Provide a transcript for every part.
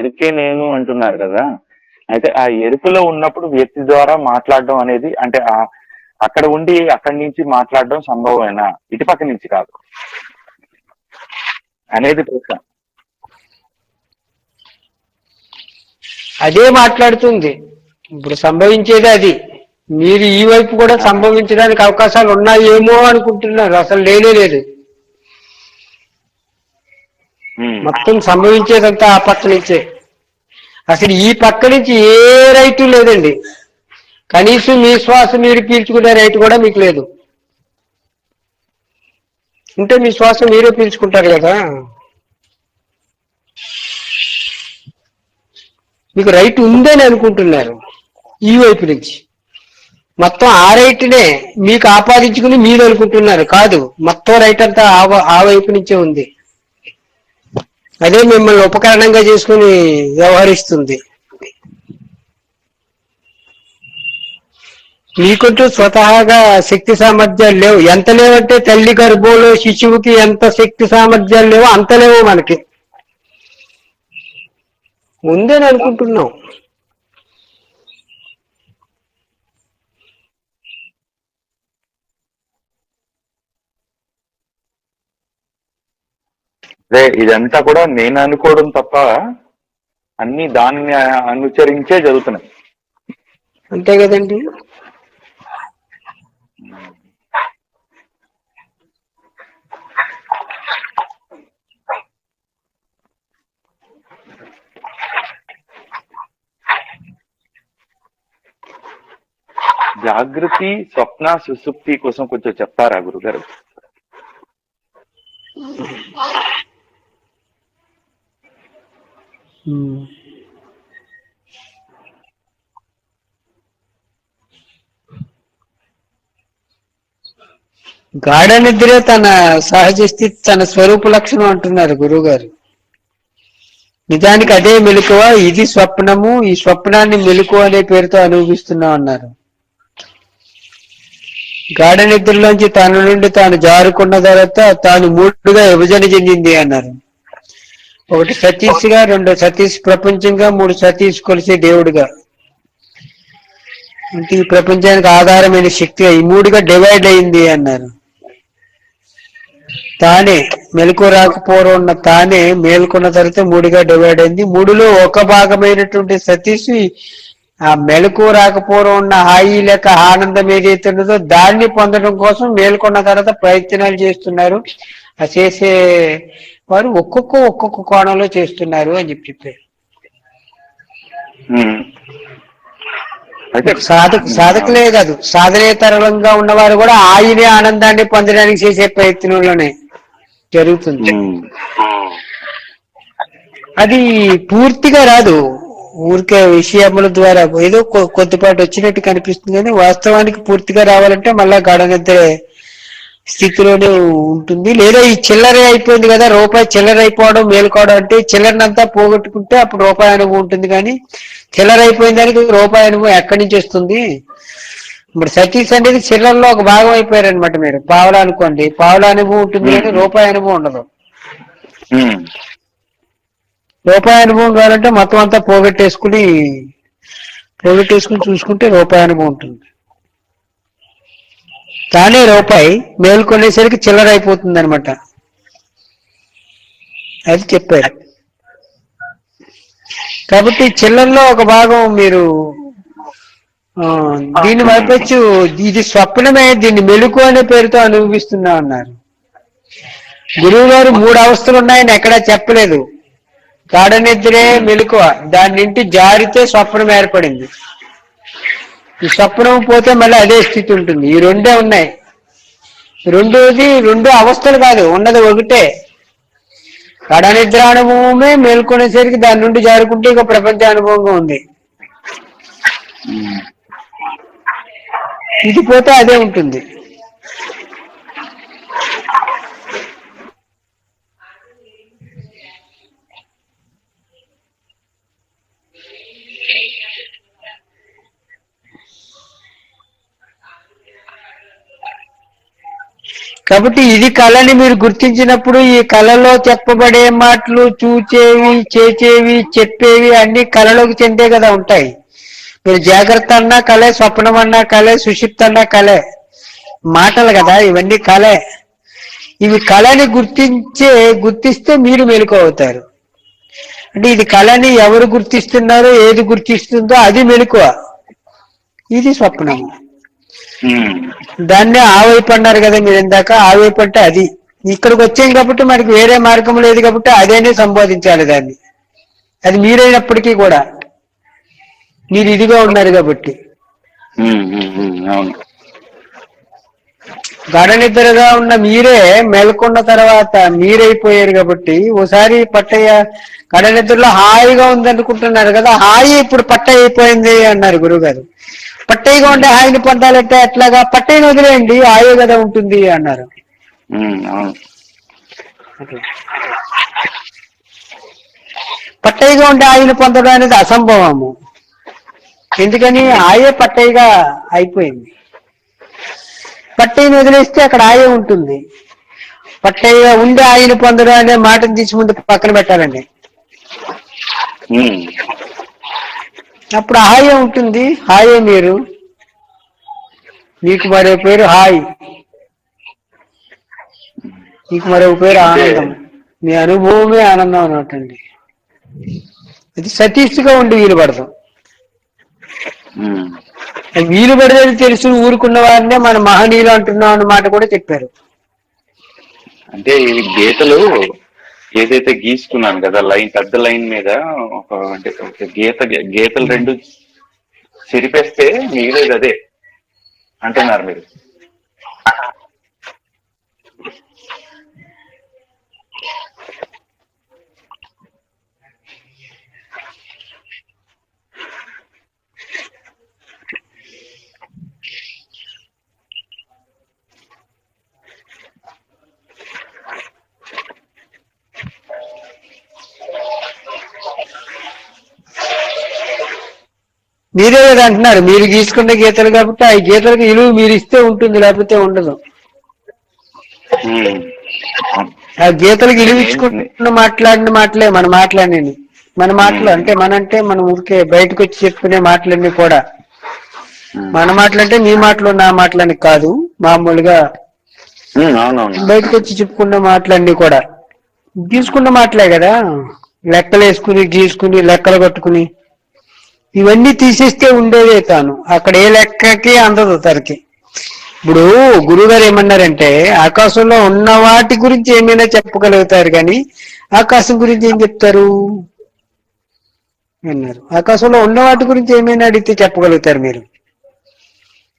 ఎరుకే నేను అంటున్నారు కదా. అయితే ఆ ఎరుపులో ఉన్నప్పుడు వ్యక్తి ద్వారా మాట్లాడడం అనేది అంటే ఆ అక్కడ ఉండి అక్కడి నుంచి మాట్లాడడం సంభవమేనా? ఇటుపక్క నుంచి కాదు. అనేది ప్రశ్న. అదే మాట్లాడుతుంది. ఇప్పుడు సంభవించేది అది. మీరు ఈ వైపు కూడా సంభవించడానికి అవకాశాలు ఉన్నాయేమో అనుకుంటున్నారు. అసలు లేనే లేదు. Hmm. మొత్తం సంభవించేదంతా ఆ పక్క నుంచే. అసలు ఈ పక్క నుంచి ఏ రైతు లేదండి. కనీసం మీ శ్వాస మీరు పీల్చుకునే రైతు కూడా మీకు లేదు. అంటే మీ శ్వాస మీరే పీల్చుకుంటారు కదా. మీకు రైట్ ఉందని అనుకుంటున్నారు ఈ వైపు నుంచి. మొత్తం ఆ రైట్నే మీకు ఆపాదించుకుని మీరు అనుకుంటున్నారు. కాదు మొత్తం రైట్ అంతా ఆ ఆ వైపు నుంచే ఉంది. అదే మిమ్మల్ని ఉపకరణంగా చేసుకుని వ్యవహరిస్తుంది. మీకుంటూ స్వతహాగా శక్తి సామర్థ్యాలు లేవు. ఎంత లేవంటే తల్లి గర్భంలో శిశువుకి ఎంత శక్తి సామర్థ్యాలు లేవో అంత లేవు మనకి. ముందే అనుకుంటున్నాం అదే ఇదంతా కూడా నేను అనుకోవడం తప్ప అన్ని దానిని అనుసరించే జరుగుతున్నాయి. అంతే కదండి. జాగృతి స్వప్న సుసుప్తి కోసం కొంచెం చెప్తారా గురుగారు? గాఢ నిద్రే తన సహజ స్థితి తన స్వరూప లక్షణం అంటున్నారు గురువు గారు నిజానికి అదే మెలకువ ఇది స్వప్నము ఈ స్వప్నాన్ని మెలకువ అనే పేరుతో అనుభవిస్తున్నాం అన్నారు. గాఢ నిద్రలోంచి తన నుండి తాను జారుకున్న తర్వాత తాను మూడుగా విభజన చెందింది అన్నారు. ఒకటి సతీష్గా రెండు సతీష్ ప్రపంచంగా మూడు సతీష్ కొలిసే దేవుడిగా. అంటే ఈ ప్రపంచానికి ఆధారమైన శక్తిగా ఈ మూడుగా డివైడ్ అయింది అన్నారు. తానే మెలకు రాకపోవడం ఉన్న తానే మేల్కొన్న తర్వాత మూడుగా డివైడ్ అయింది. మూడులో ఒక భాగమైనటువంటి సతీష్ ఆ మెలకు రాకపోవడం ఉన్న హాయి లేక ఆనందం ఏదైతే ఉన్నదో దాన్ని పొందడం కోసం మేల్కొన్న తర్వాత ప్రయత్నాలు చేస్తున్నారు. ఆ చేసే వారు ఒక్కొక్క ఒక్కొక్క కోణంలో చేస్తున్నారు అని చెప్పి చెప్పారు. అయితే సాధక సాధకులే కాదు సాధనేతరంగా ఉన్నవారు కూడా ఆయనే ఆనందాన్ని పొందడానికి చేసే ప్రయత్నంలోనే జరుగుతుంది. అది పూర్తిగా రాదు ఊరికే విషయముల ద్వారా ఏదో కొద్దిపాటి వచ్చినట్టు కనిపిస్తుంది కానీ వాస్తవానికి పూర్తిగా రావాలంటే మళ్ళా గాఢ నిద్ర స్థితిలోనే ఉంటుంది. లేదా ఈ చిల్లర అయిపోయింది కదా రూపాయి చిల్లర అయిపోవడం మేలుకోవడం అంటే చిల్లరనంతా పోగొట్టుకుంటే అప్పుడు రూపాయి అనుభవం ఉంటుంది కానీ చిల్లర అయిపోయిన దానికి రూపాయి అనుభవం ఎక్కడి నుంచి వస్తుంది? ఇప్పుడు సతీష్ అనేది చిల్లరలో ఒక భాగం అయిపోయారు అనమాట మీరు. పావులా అనుకోండి. పావుల అనుభవం ఉంటుంది కానీ రూపాయి అనుభవం ఉండదు. రూపాయి అనుభవం కావాలంటే మొత్తం అంతా పోగొట్టేసుకుని పోగొట్టేసుకుని చూసుకుంటే రూపాయి అనుభవం ఉంటుంది. తానే రూపాయి మేల్కొనేసరికి చిల్లర అయిపోతుంది అనమాట అది చెప్పారు. కాబట్టి చిల్లరలో ఒక భాగం మీరు దీన్ని వైపచ్చు ఇది స్వప్నమే దీన్ని మెలుకు అనే పేరుతో అనుభవిస్తున్నా అన్నారు. గురువు గారు మూడు అవస్థలు ఉన్నాయని ఎక్కడా చెప్పలేదు. గాఢ నిద్రే మెలకువ. దాని నుండి జారితే స్వప్నం ఏర్పడింది. ఈ స్వప్నం పోతే మళ్ళీ అదే స్థితి ఉంటుంది. ఈ రెండే ఉన్నాయి. రెండోది రెండు అవస్థలు కాదు ఉన్నది ఒకటే. కడ నిద్ర అనుభవమే మేల్కొనేసరికి దాని నుండి జారుకుంటే ఇక ప్రపంచ అనుభవంగా ఉంది. ఇది పోతే అదే ఉంటుంది. కాబట్టి ఇది కళని మీరు గుర్తించినప్పుడు ఈ కళలో చెప్పబడే మాటలు చూచేవి చేచేవి చెప్పేవి అన్ని కళలోకి చెందే కదా ఉంటాయి. మీరు జాగ్రత్త అన్నా కళే స్వప్నం అన్నా కళే సుషిప్త అన్నా కళే మాటలు కదా ఇవన్నీ కళే. ఇవి కళని గుర్తించే గుర్తిస్తే మీరు మెలకు అవుతారు. అంటే ఇది కళని ఎవరు గుర్తిస్తున్నారో ఏది గుర్తిస్తుందో అది మెలకువ. ఇది స్వప్నము. దాన్నే ఆ వైపు అన్నారు కదా మీరు ఇందాక. ఆ వైపు అంటే అది. ఇక్కడికి వచ్చాం కాబట్టి మనకి వేరే మార్గం లేదు కాబట్టి అదేనే సంబోధించాలి దాన్ని. అది మీరైనప్పటికీ కూడా. మీరు ఇదిగా ఉన్నారు కాబట్టి. ఉమ్, ఉమ్, ఉమ్, అవును. గాఢ నిద్రగా ఉన్న మీరే మేల్కొన్న తర్వాత మీరైపోయారు కాబట్టి ఓసారి పట్టయ్య గాఢ నిద్రలో హాయిగా ఉందనుకుంటున్నారు కదా. హాయి ఇప్పుడు పట్ట అయిపోయింది అన్నారు గురుగారు. పట్టయ్యగా ఉండే హాయిని పొందాలంటే ఎట్లాగా పట్టయ్యని వదిలేయండి హాయి కదా ఉంటుంది అన్నారు. పట్టయ్యగా ఉండే హాయిని పొందడం అనేది అసంభవము. ఎందుకని? ఆయే పట్టయ్యగా అయిపోయింది. పట్టయ్యని వదిలేస్తే అక్కడ ఆయే ఉంటుంది. పట్టయ్యగా ఉండే ఆయన పొందడం అనే మాటను తీసి ముందు పక్కన పెట్టాలండి. అప్పుడు హాయే ఉంటుంది. హాయే మీరు? మీకు మరో పేరు హాయ్. మీకు మరో పేరు ఆనందం. మీ అనుభవమే ఆనందం అన్నట్టండి. అది సతీష్గా ఉండి వీలు పడతాం. వీలు పడేది తెలుసు ఊరుకున్న వారినే మన మహనీయులు అంటున్నాం అన్న మాట కూడా చెప్పారు. అంటే ఈ గీతలు ఏదైతే గీసుకున్నాను కదా లైన్ పెద్ద లైన్ మీద ఒక అంటే గీత గీతలు రెండు చెరిపేస్తే మిగిలేదు అదే. అంటున్నారు మీరు. మీరే కదా అంటున్నారు. మీరు గీసుకున్న గీతలు కాబట్టి ఆ గీతలకు విలువ మీరు ఇస్తే ఉంటుంది లేకపోతే ఉండదు. ఆ గీతలకు విలువ ఇచ్చుకుంటూ మాట్లాడిన మాటలే మన మాటలన్నీ మన మాటలు అంటే మనంటే మనం ఊరికే బయటకు వచ్చి చెప్పుకునే మాటలన్నీ కూడా. మన మాటలు అంటే మీ మాటలు నా మాటలని కాదు. మామూలుగా బయటకు వచ్చి చెప్పుకున్న మాటలన్నీ కూడా. గీసుకున్న మాటలే కదా. లెక్కలు వేసుకుని గీసుకుని లెక్కలు కట్టుకుని. ఇవన్నీ తీసేస్తే ఉండేదే తాను. అక్కడ ఏ లెక్కకి అందదు తనకి. ఇప్పుడు గురుగారు ఏమన్నారంటే ఆకాశంలో ఉన్న వాటి గురించి ఏమైనా చెప్పగలుగుతారు కానీ ఆకాశం గురించి ఏం చెప్తారు? అన్నారు. ఆకాశంలో ఉన్న వాటి గురించి ఏమైనా అడిగితే చెప్పగలుగుతారు మీరు.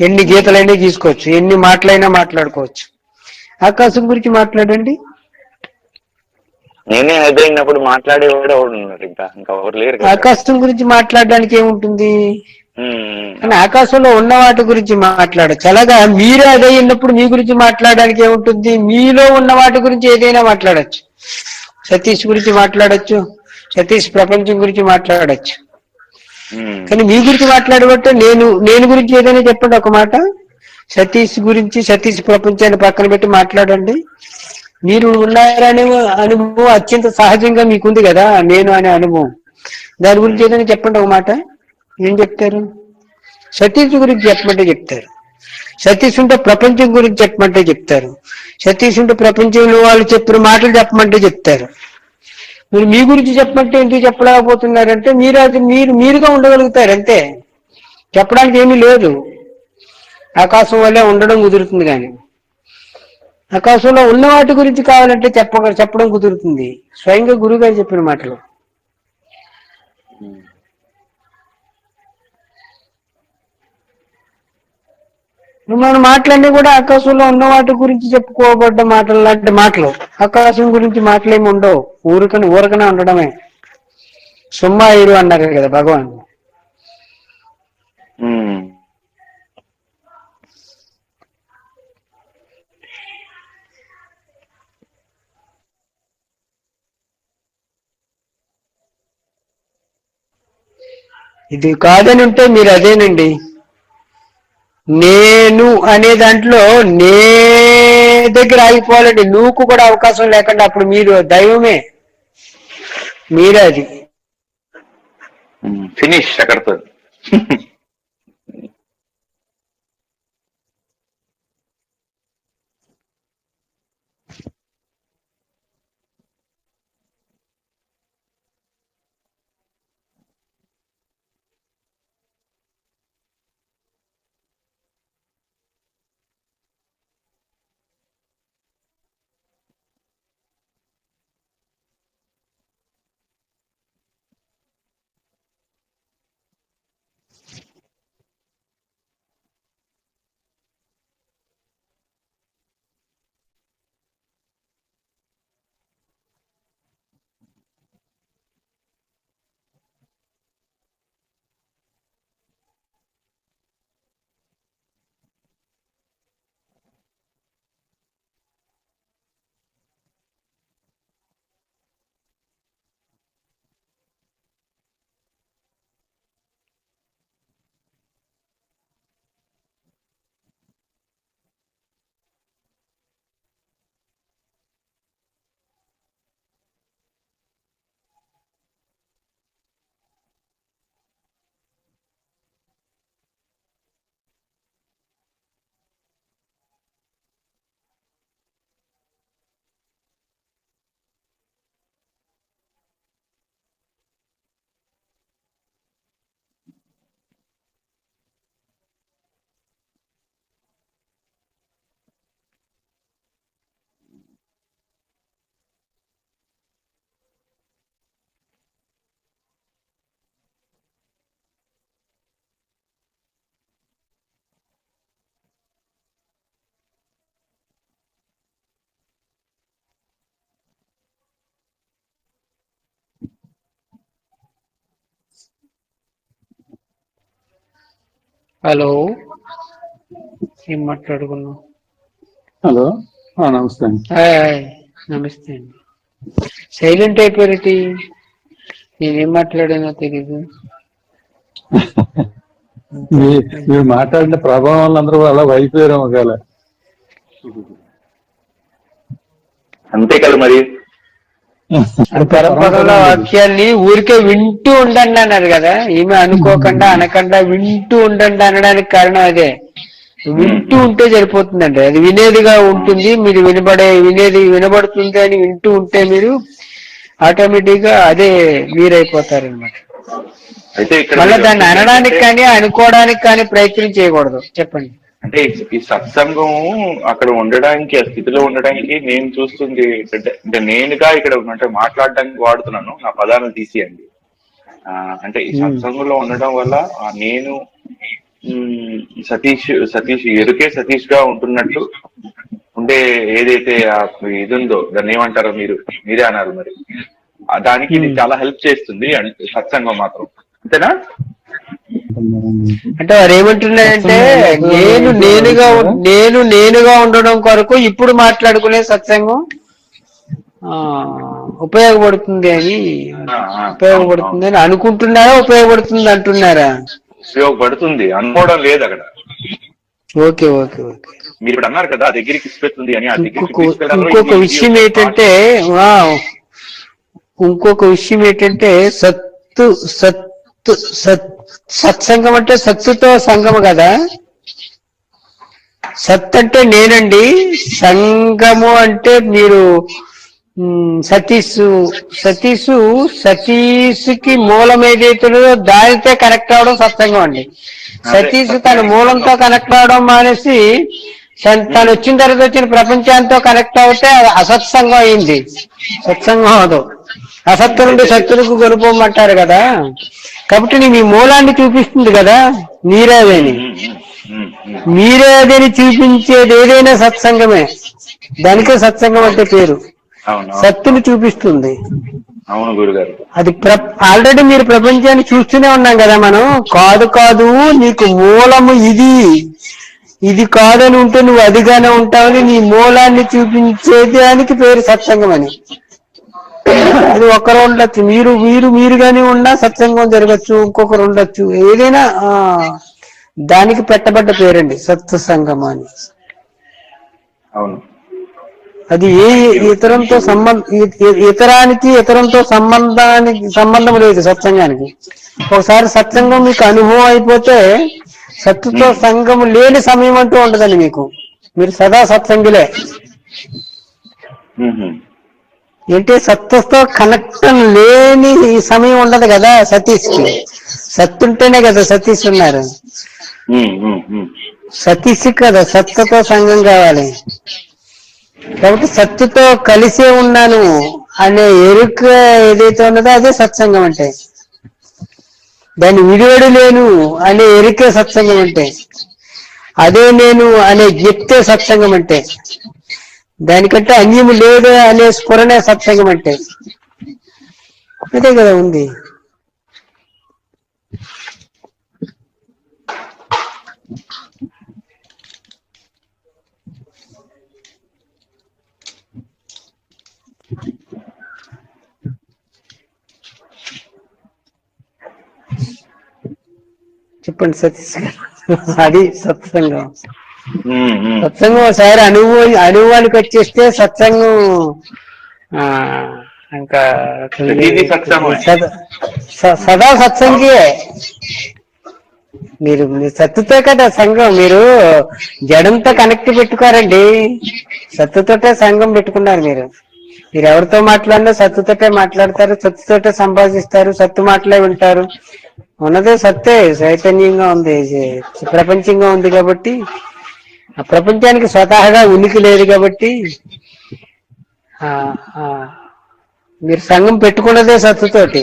ఎన్ని గీతలైనా తీసుకోవచ్చు ఎన్ని మాటలైనా మాట్లాడుకోవచ్చు. ఆకాశం గురించి మాట్లాడండి. నేనే ఎదురైనప్పుడు మాట్లాడేవాడు ఎవడు ఉన్నారు ఇంకా ఇంకా ఎవరు లేరు కదా. ఆకాశం గురించి మాట్లాడడానికి ఏముంటుంది? ఉమ్, కానీ ఆకాశంలో ఉన్న వాటి గురించి మాట్లాడచ్చు అలాగా మీరే అదే ఉన్నప్పుడు మీ గురించి మాట్లాడడానికి ఏముంటుంది? మీలో ఉన్న వాటి గురించి ఏదైనా మాట్లాడచ్చు. సతీష్ గురించి మాట్లాడచ్చు సతీష్ ప్రపంచం గురించి మాట్లాడచ్చు. ఉమ్, కానీ మీ గురించి మాట్లాడబట్టే నేను నేను గురించి ఏదైనా చెప్పండి ఒక మాట. సతీష్ గురించి సతీష్ ప్రపంచాన్ని పక్కన పెట్టి మాట్లాడండి. మీరు ఉన్నారనే అనుభవం అత్యంత సహజంగా మీకుంది కదా నేను అనే అనుభవం. దాని గురించి ఏదైనా చెప్పండి ఒక మాట? ఏం చెప్తారు? సతీష్ గురించి చెప్పమంటే చెప్తారు. సతీష్ ఉంటే ప్రపంచం గురించి చెప్పమంటే చెప్తారు. సతీష్ ఉంటే ప్రపంచంలో వాళ్ళు చెప్పిన మాటలు చెప్పమంటే చెప్తారు. మీరు మీ గురించి చెప్పమంటే ఎందుకు చెప్పలేకపోతున్నారంటే మీరు అది మీరు మీరుగా ఉండగలుగుతారు అంతే. చెప్పడానికి ఏమీ లేదు. ఆకాశం వల్లే ఉండడం కుదురుతుంది కానీ. ఆకాశంలో ఉన్న వాటి గురించి కావాలంటే చెప్ప చెప్పడం కుదురుతుంది. స్వయంగా గురువు గారు చెప్పిన మాటలు. మన మాటలన్నీ కూడా ఆకాశంలో ఉన్న వాటి గురించి చెప్పుకోబడ్డ మాటలు లాంటి మాటలు. ఆకాశం గురించి మాటలేమి ఉండవు. ఊరికని ఊరకనే ఉండడమే. సుమ్మాయిరు అన్నారు కదా భగవాన్ ఉమ్. ఇది కాదని ఉంటే మీరు అదేనండి నేను అనే దాంట్లో నే దగ్గర ఆగిపోవాలండి. నువ్వుకు కూడా అవకాశం లేకుండా అప్పుడు మీరు దైవమే. మీరే అది ఫినిష్ hmm, అక్కడతో. హలో ఏం మాట్లాడుకున్నాం హలో ఆ, నమస్తే అండి. హాయ్ హాయ్ నమస్తే అండి. సైలెంట్ అయిపోయేటి నేనేం మాట్లాడానో తెలీదు. మీరు మాట్లాడిన ప్రభావం వల్ల అందరూ అలా అయిపోయారు ఒకవేళ. అంతే కదా మరి. పరపదల వాక్యాల్ని ఊరికే వింటూ ఉండండి అన్నారు కదా. ఈమె అనుకోకుండా అనకుండా వింటూ ఉండండి అనడానికి కారణం అదే. వింటూ ఉంటే సరిపోతుందండి. అది వినేదిగా ఉంటుంది మీరు వినబడే వినేది వినబడుతుంది అని వింటూ ఉంటే మీరు ఆటోమేటిక్గా అదే అయితే ఇక్కడ మళ్ళీ దాన్ని అనడానికి కానీ అనుకోవడానికి కానీ ప్రయత్నం చేయకూడదు. చెప్పండి. అంటే ఈ- సత్సంగం అక్కడ ఉండడానికి ఆ స్థితిలో ఉండడానికి నేను చూస్తుంది అంటే నేనుగా ఇక్కడ అంటే మాట్లాడడానికి వాడుతున్నాను నా పదాలను తీసేయండి. ఆ, అంటే ఈ సత్సంగంలో ఉండడం వల్ల నేను సతీష్ సతీష్ ఎరుకే సతీష్గా ఉంటున్నట్టు ఉండే ఏదైతే ఇది ఉందో దాన్ని ఏమంటారో మీరు మీరే అన్నారు మరి. దానికి ఇది చాలా హెల్ప్ చేస్తుంది అంటే సత్సంగం మాత్రం. అంతేనా? అంటే వారు ఏమంటున్నారంటే నేను నేనుగా నేను నేనుగా ఉండడం కొరకు ఇప్పుడు మాట్లాడుకునే సత్సంగం ఆ, ఉపయోగపడుతుంది అని ఉపయోగపడుతుంది అని అనుకుంటున్నారా ఉపయోగపడుతుంది అంటున్నారా? ఉపయోగపడుతుంది అనుకోవడం లేదు అక్కడ. Okay okay okay. మీరు ఇప్పుడు అన్నారు కదా దగ్గరికి అని ఇంకొక విషయం ఏంటంటే ఇంకొక విషయం ఏంటంటే సత్తు సత్తు సత్ సత్సంగం అంటే సత్తుతో సంగమ కదా? సత్ అంటే నేనండి సంగము అంటే మీరు మ్, సతీష్ సతీష్ సతీష్కి మూలం ఏదైతుందో దానితో కనెక్ట్ అవడం సత్సంగం అండి. సతీష్ తన మూలంతో కనెక్ట్ అవడం మానేసి తన- వచ్చిన తర్వాత వచ్చిన ప్రపంచంతో కనెక్ట్ అవుతే అది అసత్సంగం అయింది. సత్సంగం అవదు అసత్తు నుండి సత్తులకు కొనుక్కోమంటారు కదా. కాబట్టి నీ మీ మూలాన్ని చూపిస్తుంది కదా మీరేదని ఉమ్, ఉమ్, ఉమ్. మీరే అదని చూపించేది ఏదైనా సత్సంగమే. దానికే సత్సంగం అంటే పేరు. సత్తుని చూపిస్తుంది. అవును గురుగారు. అది ప్ర ఆల్రెడీ మీరు ప్రపంచాన్ని చూస్తూనే ఉన్నాం కదా మనం. కాదు కాదు నీకు మూలము ఇది. ఇది కాదని ఉంటే నువ్వు అదిగానే ఉంటావని నీ మూలాన్ని చూపించేది దానికి పేరు సత్సంగం అని. అది ఒకరు ఉండొచ్చు మీరు మీరు మీరుగానే ఉన్నా సత్సంగం జరగచ్చు ఇంకొకరు ఉండొచ్చు. ఏదైనా ఆ దానికి పెట్టబడ్డ పేరండి సత్సంగం అని. అవును. అది ఏ ఇతరంతో సంబంధ ఇతరానికి ఇతరంతో సంబంధానికి సంబంధం లేదు సత్సంగానికి. ఒకసారి సత్సంగం మీకు అనుభవం అయిపోతే సత్తుతో సంఘం లేని సమయం అంటూ ఉండదండి మీకు. మీరు సదా సత్సంగులే. ఏంటి? సత్తుతో కనెక్షన్ లేని ఈ సమయం ఉండదు కదా సతీష్కి సత్తుంటేనే కదా సతీష్ ఉన్నారు. సతీష్ కదా సత్తుతో సంఘం కావాలి. కాబట్టి సత్తుతో కలిసే ఉన్నాను అనే ఎరుక ఏదైతే ఉన్నదో అదే సత్సంగం అంటే. దాన్ని విడివడి లేను అనే ఎరికే సత్సంగం అంటే అదే నేను అనే జ్ఞప్తే సత్సంగం అంటే దానికంటే అన్యము లేదు అనే స్ఫురణే సత్సంగం అంటే. అదే కదా ఉంది. చెప్పండి సతీష్ గారు. అది సత్సంగం. సత్సంగం ఒకసారి అనుభవం అనుభవానికి వచ్చేస్తే సత్సంగం ఇంకా. సదా- సత్సంగే మీరు మీ సత్తుతో కదా సంఘం మీరు జడంతో కనెక్ట్ పెట్టుకోరండి సత్తుతోటే సంఘం పెట్టుకున్నారు మీరు మీరు ఎవరితో మాట్లాడినా సత్తుతోటే మాట్లాడతారు సత్తుతోటే సంభాషిస్తారు సత్తు మాటలే వింటారు ఉన్నదే సత్తే చైతన్యంగా ఉంది ప్రపంచంగా ఉంది కాబట్టి ఆ ప్రపంచానికి స్వతహాగా ఉనికి లేదు కాబట్టి ఆ, ఆ, మీరు సంఘం పెట్టుకున్నదే సత్తుతోటి